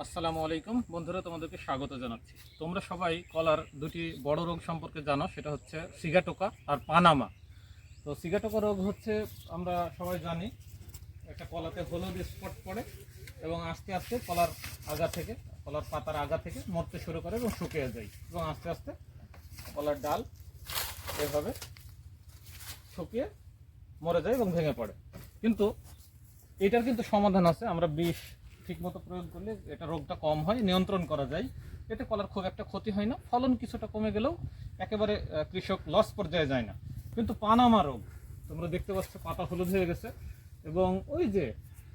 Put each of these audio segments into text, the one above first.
আসসালামু আলাইকুম। বন্ধুরা, তোমাদেরকে স্বাগত জানাচ্ছি। তোমরা সবাই কলার দুটি বড় রোগ সম্পর্কে জানো, সেটা হচ্ছে সিগাটোকা আর পানামা। তো সিগাটোকা রোগ হচ্ছে, আমরা সবাই জানি, একটা কলাতে হলুদ স্পট পড়ে এবং আস্তে আস্তে কলার আগা থেকে, কলার পাতার আগা থেকে মরতে শুরু করে এবং শুকিয়ে যায় এবং আস্তে আস্তে কলার ডাল এভাবে শুকিয়ে মরে যায় এবং ভেঙে পড়ে। কিন্তু এটার কিন্তু সমাধান আছে, আমরা বিষ ঠিকমতো প্রয়োগ করলে এটা রোগটা কম হয়, নিয়ন্ত্রণ করা যায়। এতে কলার খুব একটা ক্ষতি হয় না। ফলন কিছুটা কমে গেলেও একেবারে কৃষক লস পর্যায়ে যায় না। কিন্তু পানামা রোগ, তোমরা দেখতে পাচ্ছ পাতা হলুদ হয়ে গেছে এবং ওই যে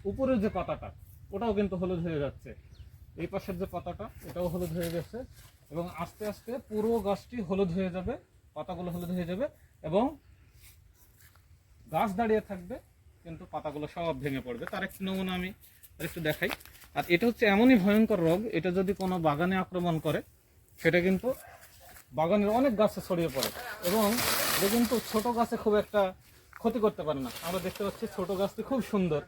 উপরের যে পাতাটা, ওটাও কিন্তু হলুদ হয়ে যাচ্ছে। এই পাশের যে পাতাটা, এটাও হলুদ হয়ে গেছে এবং আস্তে আস্তে পুরো গাছটি হলুদ হয়ে যাবে, পাতাগুলো হলুদ হয়ে যাবে এবং গাছ দাঁড়িয়ে থাকবে, কিন্তু পাতাগুলো সব ভেঙে পড়বে। তার একটি নমুনা আমি একটু দেখাই। আর এটা হচ্ছে এমনই ভয়ঙ্কর রোগ, এটা যদি কোনো বাগানে আক্রমণ করে, সেটা কিন্তু বাগানের অনেক গাছে ছড়িয়ে পড়ে এবং এটা কিন্তু ছোট গাছে খুব একটা ক্ষতি করতে পারে না। আমরা দেখতে পাচ্ছি ছোট গাছটি খুব সুন্দর,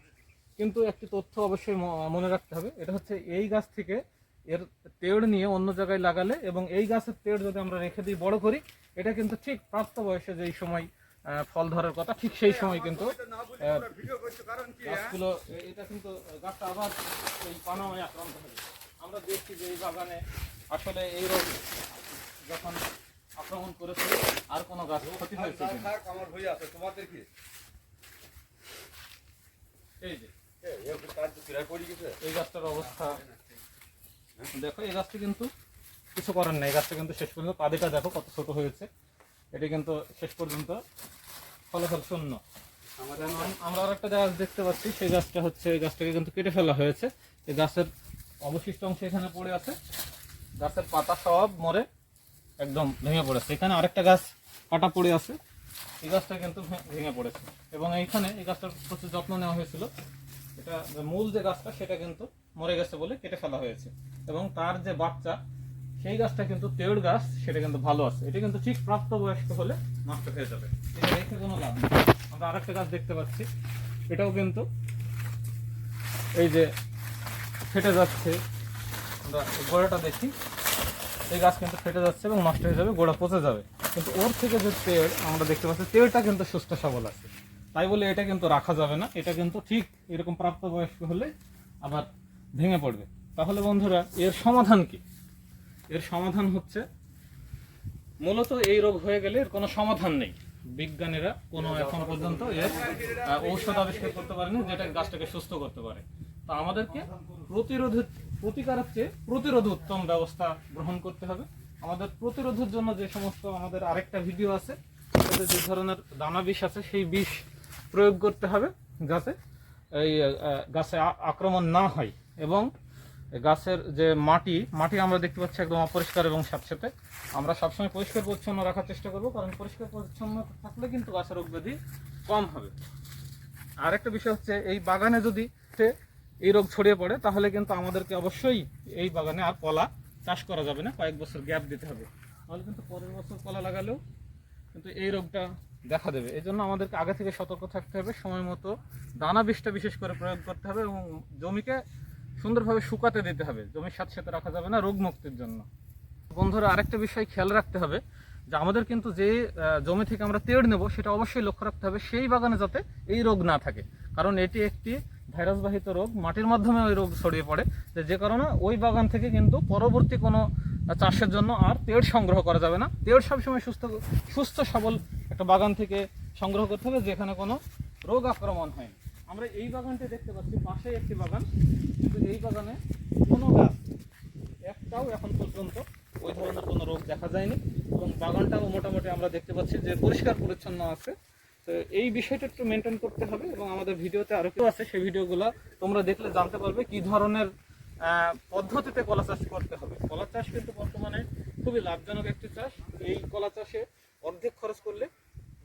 কিন্তু একটি তথ্য অবশ্যই মনে রাখতে হবে, এটা হচ্ছে এই গাছ থেকে এর তেড় নিয়ে অন্য জায়গায় লাগালে এবং এই গাছের তেড় যদি আমরা রেখে দিই বড় করি, এটা কিন্তু ঠিক প্রাপ্ত বয়সে যেই সময় ফল ধরার কথা ঠিক সেই সময় কিন্তু গাছগুলো এটা কিন্তু গাছটা আবার এই পানামায় আক্রান্ত হবে আমরা দেখছি যে এই বাগানে আসলে এই রোগ যখন আক্রমণ করেছে আর কোনো গাছ ক্ষতি হয়েছে কিনা। আমার আছে। তোমাদের কি? এই যে এই গাছটার অবস্থা দেখো এই গাছটা কিন্তু কিছু করার নেই। গাছটা কিন্তু শেষ পর্যন্ত পাদিটা দেখো কত ছোট হয়েছে। এটি কিন্তু শেষ পর্যন্ত ফলাফল শূন্য। আমরা আর একটা গাছ দেখতে পাচ্ছি সেই গাছটা হচ্ছে এই গাছটাকে কিন্তু কেটে ফেলা হয়েছে। এই গাছের অবশিষ্ট অংশ এখানে পড়ে আছে। গাছের পাতা সব মরে একদম ভেঙে পড়েছে। এখানে আরেকটা গাছ কাটা পড়ে আছে। এই গাছটা কিন্তু ভেঙে পড়েছে। এবং এইখানে এই গাছটার প্রচুর যত্ন নেওয়া হয়েছিল। এটা যে মূল যে গাছটা সেটা কিন্তু মরে গেছে বলে কেটে ফেলা হয়েছে। এবং তার যে বাচ্চা সেই গাছটা কিন্তু তেড় গাছ, সেটা কিন্তু ভালো আছে। এটা কিন্তু ঠিক প্রাপ্তবয়স্ক হলে নষ্ট হয়ে যাবে। এটা রেখে কোনো লাভ নেই। আমরা আরেকটা গাছ দেখতে পাচ্ছি। এটাও কিন্তু এই যে ফেটে যাচ্ছে। আমরা গোড়াটা দেখি। এই গাছ কিন্তু ফেটে যাচ্ছে এবং নষ্ট হয়ে যাবে, গোড়া পচে যাবে। কিন্তু ওর থেকে যে তেড় আমরা দেখতে পাচ্ছি তেড়টা কিন্তু সুস্থ সবল আছে। তাই বলে এটা কিন্তু রাখা যাবে না। এটা কিন্তু ঠিক এরকম প্রাপ্তবয়স্ক হলে আবার ভেঙে পড়বে। তাহলে বন্ধুরা, এর সমাধান কি? এর সমাধান হচ্ছে। মূলত এই রোগ হয়ে গেলে এর কোনো সমাধান নেই। বিজ্ঞানীরা কোনো এখন পর্যন্ত এর ঔষধ আবিষ্কার করতে পারেনি যেটা গাছটাকে সুস্থ করতে পারে। তো আমাদেরকে প্রতিরোধের প্রতিকারের চেয়ে প্রতিরোধ উত্তম ব্যবস্থা গ্রহণ করতে হবে। আমাদের প্রতিরোধের জন্য যে সমস্ত আমাদের আরেকটা ভিডিও আছে যে ধরনের দানা বিষ আছে সেই বিষ প্রয়োগ করতে হবে যাতে এই গাছে আক্রমণ না হয়। এবং গাছের যে মাটি মাটি আমরা দেখতে পাচ্ছি একদম অপরিষ্কার এবং স্যাঁতস্যাঁতে আমরা সবসময় পরিষ্কার পরিচ্ছন্ন রাখার চেষ্টা করব, কারণ পরিষ্কার পরিচ্ছন্ন থাকলে কিন্তু গাছের রোগ ব্যাধি কম হবে। আর একটা বিষয় হচ্ছে, এই বাগানে যদি এই রোগ ছড়িয়ে পড়ে, তাহলে কিন্তু আমাদেরকে অবশ্যই এই বাগানে আর কলা চাষ করা যাবে না, কয়েক বছর গ্যাপ দিতে হবে। তাহলে কিন্তু পরের বছর কলা লাগালেও কিন্তু এই রোগটা দেখা দেবে। এই জন্য আমাদেরকে আগে থেকে সতর্ক থাকতে হবে, সময় মতো দানা বিষটা বিশেষ করে প্রয়োগ করতে হবে এবং জমিকে সুন্দরভাবে শুকাতে দিতে হবে, জমির সাথে সাথে রাখা যাবে না রোগ মুক্তির জন্য। বন্ধুরা, আরেকটা বিষয় খেয়াল রাখতে হবে, যে আমাদের কিন্তু যে জমি থেকে আমরা তেড় নেব, সেটা অবশ্যই লক্ষ্য রাখতে হবে সেই বাগানে যাতে এই রোগ না থাকে। কারণ এটি একটি ভাইরাসবাহিত রোগ, মাটির মাধ্যমে ওই রোগ ছড়িয়ে পড়ে, যে যে কারণে ওই বাগান থেকে কিন্তু পরবর্তী কোনো চাষের জন্য আর তেড় সংগ্রহ করা যাবে না। তেড় সবসময় সুস্থ সুস্থ সবল একটা বাগান থেকে সংগ্রহ করতে হবে, যেখানে কোনো রোগ আক্রমণ হয়নি। আমরা এই বাগানটি দেখতে পাচ্ছি, পাশেই একটি বাগান। কিন্তু এই বাগানে কোনো গাছ, একটাও এখন পর্যন্ত ওই ধরনের কোনো রোগ দেখা যায়নি। এবং বাগানটাও মোটামুটি আমরা দেখতে পাচ্ছি যে পরিষ্কার পরিচ্ছন্ন আছে। তো এই বিষয়টা একটু মেনটেন করতে হবে এবং আমাদের ভিডিওতে আরও কেউ আছে, সেই ভিডিওগুলো তোমরা দেখলে জানতে পারবে কি ধরনের পদ্ধতিতে কলা চাষ করতে হবে। কলা চাষ কিন্তু বর্তমানে খুবই লাভজনক একটি চাষ। এই কলা চাষে অর্ধেক খরচ করলে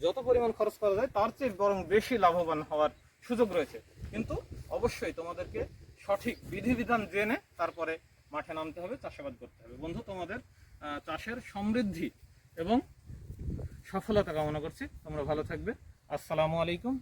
যত পরিমাণ খরচ করা যায়, তার চেয়ে বরং বেশি লাভবান হওয়ার সুযোগ রয়েছে। কিন্তু অবশ্যই তোমাদেরকে সঠিক বিধিবিধান জেনে তারপরে মাঠে নামতে হবে, চাষাবাদ করতে হবে। বন্ধু, তোমাদের চাষের সমৃদ্ধি এবং সফলতা কামনা করছি। তোমরা ভালো থাকবে। আসসালামু আলাইকুম।